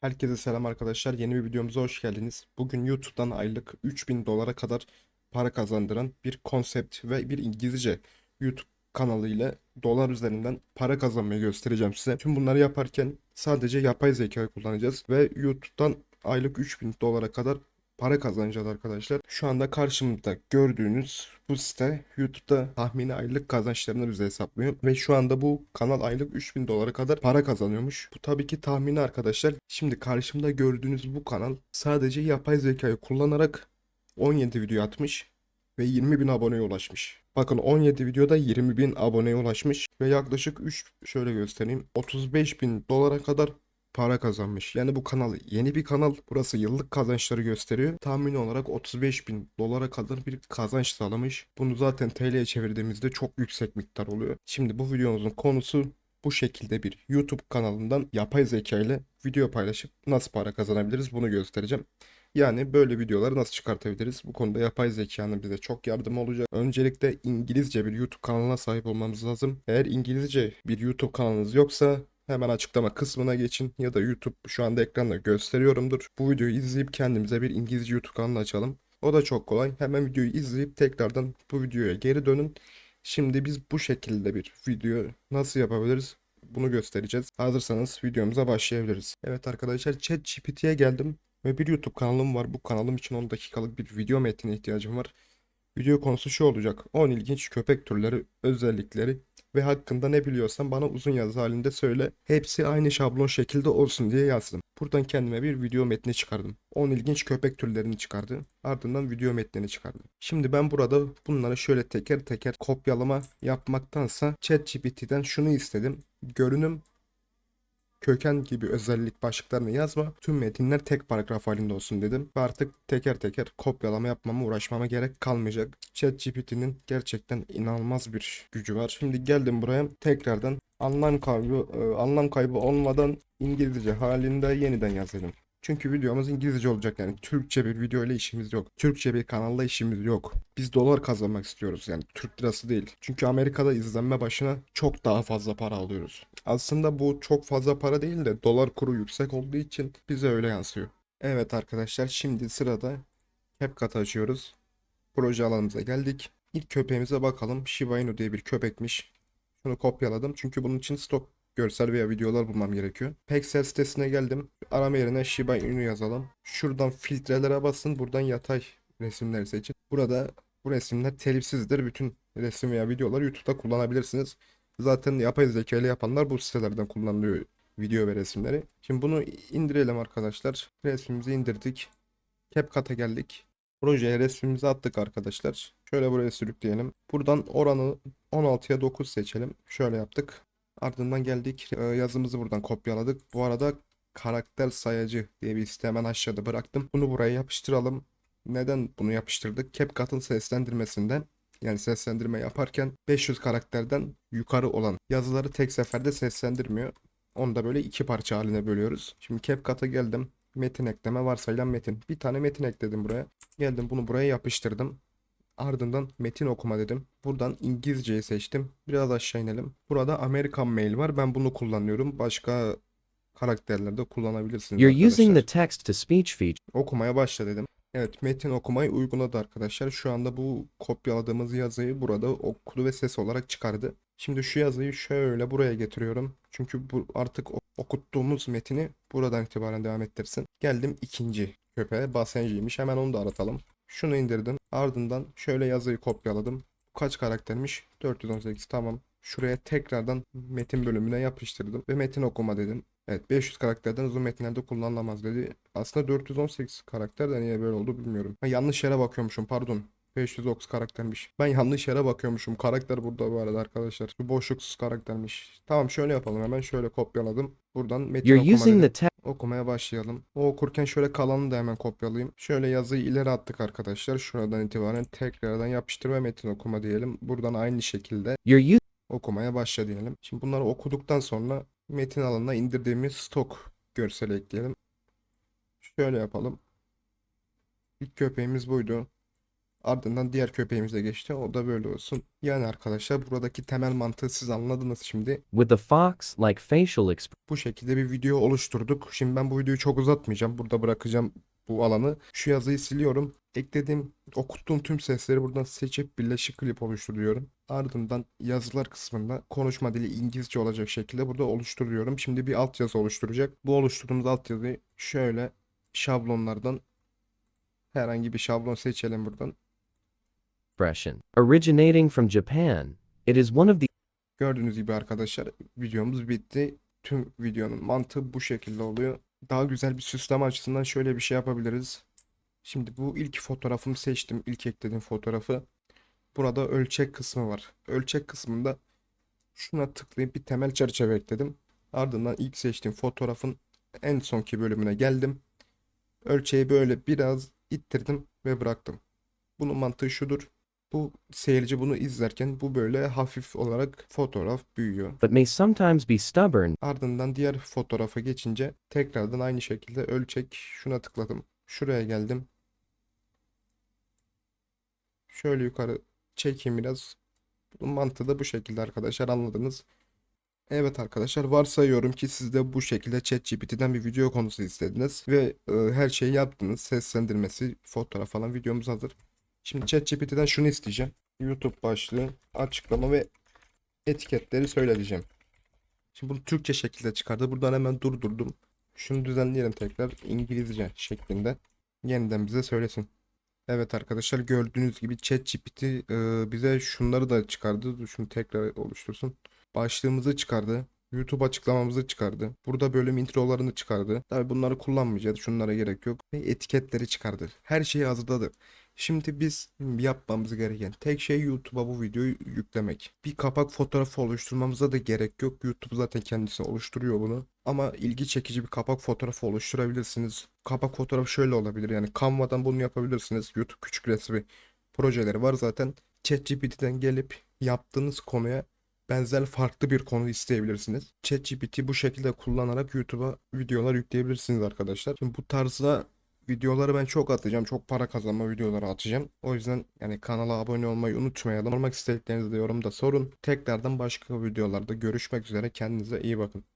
Herkese selam arkadaşlar. Yeni bir videomuza hoş geldiniz. Bugün YouTube'dan aylık 3000 dolara kadar para kazandıran bir konsept ve bir İngilizce YouTube kanalı ile dolar üzerinden para kazanmayı göstereceğim size. Tüm bunları yaparken sadece yapay zeka kullanacağız ve YouTube'dan aylık 3000 dolara kadar para kazanacağız arkadaşlar. Şu anda karşımda gördüğünüz bu site YouTube'da tahmini aylık kazançlarını bize hesaplıyor. Ve şu anda bu kanal aylık 3000 dolara kadar para kazanıyormuş. Bu tabii ki tahmini arkadaşlar. Şimdi karşımda gördüğünüz bu kanal sadece yapay zekayı kullanarak 17 video atmış ve 20 bin aboneye ulaşmış. Bakın 17 videoda 20 bin aboneye ulaşmış ve yaklaşık 3 şöyle göstereyim 35 bin dolara kadar para kazanmış. Yani bu kanal yeni bir kanal. Burası yıllık kazançları gösteriyor. Tahmini olarak 35 bin dolara kadar bir kazanç sağlamış. Bunu zaten TL'ye çevirdiğimizde çok yüksek miktar oluyor. Şimdi bu videomuzun konusu bu şekilde bir YouTube kanalından yapay zeka ile video paylaşıp nasıl para kazanabiliriz bunu göstereceğim. Yani böyle videoları nasıl çıkartabiliriz? Bu konuda yapay zekanın bize çok yardımı olacak. Öncelikle İngilizce bir YouTube kanalına sahip olmamız lazım. Eğer İngilizce bir YouTube kanalınız yoksa Hemen açıklama kısmına geçin ya da YouTube şu anda ekranda gösteriyorumdur. Bu videoyu izleyip kendimize bir İngilizce YouTube kanalı açalım. O da çok kolay. Hemen videoyu izleyip tekrardan bu videoya geri dönün. Şimdi biz bu şekilde bir video nasıl yapabiliriz? Bunu göstereceğiz. Hazırsanız videomuza başlayabiliriz. Evet arkadaşlar ChatGPT'ye geldim ve bir YouTube kanalım var. Bu kanalım için 10 dakikalık bir video metnine ihtiyacım var. Video konusu şu olacak. 10 ilginç köpek türleri, özellikleri ve hakkında ne biliyorsan bana uzun yazı halinde söyle. Hepsi aynı şablon şekilde olsun diye yazdım. Buradan kendime bir video metni çıkardım. 10 ilginç köpek türlerini çıkardı. Ardından video metnini çıkardım. Şimdi ben burada bunları şöyle teker teker kopyalama yapmaktansa ChatGPT'den şunu istedim. Görünüm köken gibi özellik başlıklarını yazma. Tüm metinler tek paragraf halinde olsun dedim. Ve artık teker teker kopyalama yapmama uğraşmama gerek kalmayacak. ChatGPT'nin gerçekten inanılmaz bir gücü var. Şimdi geldim buraya tekrardan anlam kaybı e, anlam kaybı olmadan İngilizce halinde yeniden yazalım. Çünkü videomuz İngilizce olacak yani Türkçe bir video ile işimiz yok. Türkçe bir kanalla işimiz yok. Biz dolar kazanmak istiyoruz yani Türk lirası değil. Çünkü Amerika'da izlenme başına çok daha fazla para alıyoruz. Aslında bu çok fazla para değil de dolar kuru yüksek olduğu için bize öyle yansıyor. Evet arkadaşlar şimdi sırada CapCut açıyoruz. Proje alanımıza geldik. İlk köpeğimize bakalım. Shiba Inu diye bir köpekmiş. Şunu kopyaladım çünkü bunun için stok görsel veya videolar bulmam gerekiyor. Pexel sitesine geldim. Arama yerine Shiba Inu yazalım. Şuradan filtrelere basın. Buradan yatay resimleri seçin. Burada bu resimler telifsizdir. Bütün resim veya videoları YouTube'da kullanabilirsiniz. Zaten yapay zeka ile yapanlar bu sitelerden kullanılıyor video ve resimleri. Şimdi bunu indirelim arkadaşlar. Resmimizi indirdik. CapCut'a geldik. Projeye resmimizi attık arkadaşlar. Şöyle buraya sürükleyelim. Buradan oranı 16'ya 9 seçelim. Şöyle yaptık. Ardından geldik. e, Yazımızı buradan kopyaladık. Bu arada karakter sayacı diye bir site hemen aşağıda bıraktım. Bunu buraya yapıştıralım. Neden bunu yapıştırdık? CapCut'ın seslendirmesinden yani seslendirme yaparken 500 karakterden yukarı olan yazıları tek seferde seslendirmiyor. Onu da böyle iki parça haline bölüyoruz. Şimdi CapCut'a geldim. Metin ekleme varsayılan metin. Bir tane metin ekledim buraya. Geldim bunu buraya yapıştırdım. Ardından metin okuma dedim. Buradan İngilizceyi seçtim. Biraz aşağı inelim. Burada Amerikan Mail var. Ben bunu kullanıyorum. Başka karakterlerde kullanabilirsiniz You're using the arkadaşlar. text to speech feature. Okumaya başla dedim. Evet metin okumayı uyguladı arkadaşlar. Şu anda bu kopyaladığımız yazıyı burada okudu ve ses olarak çıkardı. Şimdi şu yazıyı şöyle buraya getiriyorum. Çünkü bu artık okuttuğumuz metini buradan itibaren devam ettirsin. Geldim ikinci köpeğe. Basenci'ymiş. Hemen onu da aratalım. Şunu indirdim. Ardından şöyle yazıyı kopyaladım. Kaç karaktermiş? 418 tamam. Şuraya tekrardan metin bölümüne yapıştırdım ve metin okuma dedim. Evet 500 karakterden uzun metinlerde kullanılamaz dedi. Aslında 418 karakter de niye böyle oldu bilmiyorum. Ha, yanlış yere bakıyormuşum pardon. 509 karaktermiş. Ben yanlış yere bakıyormuşum. Karakter burada bu arada arkadaşlar. Boşluksuz karaktermiş. Tamam şöyle yapalım hemen şöyle kopyaladım. Buradan metin You're okuma using the. Okumaya başlayalım. O okurken şöyle kalanını da hemen kopyalayayım. Şöyle yazıyı ileri attık arkadaşlar. Şuradan itibaren tekrardan yapıştır ve metin okuma diyelim. Buradan aynı şekilde You're okumaya başla diyelim. Şimdi bunları okuduktan sonra metin alanına indirdiğimiz stok görseli ekleyelim. Şöyle yapalım. İlk köpeğimiz buydu. Ardından diğer köpeğimize geçti. O da böyle olsun. Yani arkadaşlar buradaki temel mantığı siz anladınız şimdi. With the fox like facial Bu şekilde bir video oluşturduk. Şimdi ben bu videoyu çok uzatmayacağım. Burada bırakacağım bu alanı. Şu yazıyı siliyorum. Eklediğim, okuttuğum tüm sesleri buradan seçip birleşik klip oluşturuyorum. Ardından yazılar kısmında konuşma dili İngilizce olacak şekilde burada oluşturuyorum. Şimdi bir altyazı oluşturacak. Bu oluşturduğumuz altyazıyı şöyle şablonlardan herhangi bir şablon seçelim buradan. Expression. Originating from Japan, it is one of the Gördüğünüz gibi arkadaşlar videomuz bitti. Tüm videonun mantığı bu şekilde oluyor. Daha güzel bir süsleme açısından şöyle bir şey yapabiliriz. Şimdi bu ilk fotoğrafımı seçtim. İlk eklediğim fotoğrafı. Burada ölçek kısmı var. Ölçek kısmında şuna tıklayıp bir temel çerçeve ekledim. Ardından ilk seçtiğim fotoğrafın en sonki bölümüne geldim. Ölçeği böyle biraz ittirdim ve bıraktım. Bunun mantığı şudur. Bu seyirci bunu izlerken bu böyle hafif olarak fotoğraf büyüyor. but may sometimes be stubborn Ardından diğer fotoğrafa geçince tekrardan aynı şekilde ölçek şuna tıkladım. Şuraya geldim. Şöyle yukarı çekeyim biraz. Bunun mantığı da bu şekilde arkadaşlar anladınız. Evet arkadaşlar varsayıyorum ki siz de bu şekilde ChatGPT'den bir video konusu istediniz ve e, her şeyi yaptınız. Seslendirmesi, fotoğraf falan videomuz hazır. Şimdi ChatGPT'den şunu isteyeceğim. YouTube başlığı, açıklama ve etiketleri söyle diyeceğim. Şimdi bunu Türkçe şekilde çıkardı. Buradan hemen durdurdum. Şunu düzenleyelim tekrar İngilizce şeklinde. Yeniden bize söylesin. Evet arkadaşlar gördüğünüz gibi ChatGPT e, bize şunları da çıkardı. Şunu tekrar oluştursun. Başlığımızı çıkardı. YouTube açıklamamızı çıkardı. Burada bölüm introlarını çıkardı. Tabii bunları kullanmayacağız. Şunlara gerek yok. Ve etiketleri çıkardı. Her şeyi hazırladı. Şimdi biz yapmamız gereken tek şey YouTube'a bu videoyu yüklemek. Bir kapak fotoğrafı oluşturmamıza da gerek yok. YouTube zaten kendisi oluşturuyor bunu. Ama ilgi çekici bir kapak fotoğrafı oluşturabilirsiniz. Kapak fotoğrafı şöyle olabilir. Yani Canva'dan bunu yapabilirsiniz. YouTube küçük resmi projeleri var zaten. ChatGPT'den gelip yaptığınız konuya benzer farklı bir konu isteyebilirsiniz. ChatGPT bu şekilde kullanarak YouTube'a videolar yükleyebilirsiniz arkadaşlar. Şimdi bu tarzda videoları ben çok atacağım. Çok para kazanma videoları atacağım. O yüzden yani kanala abone olmayı unutmayalım. Olmak istediklerinizi de yorumda sorun. Tekrardan başka videolarda görüşmek üzere. Kendinize iyi bakın.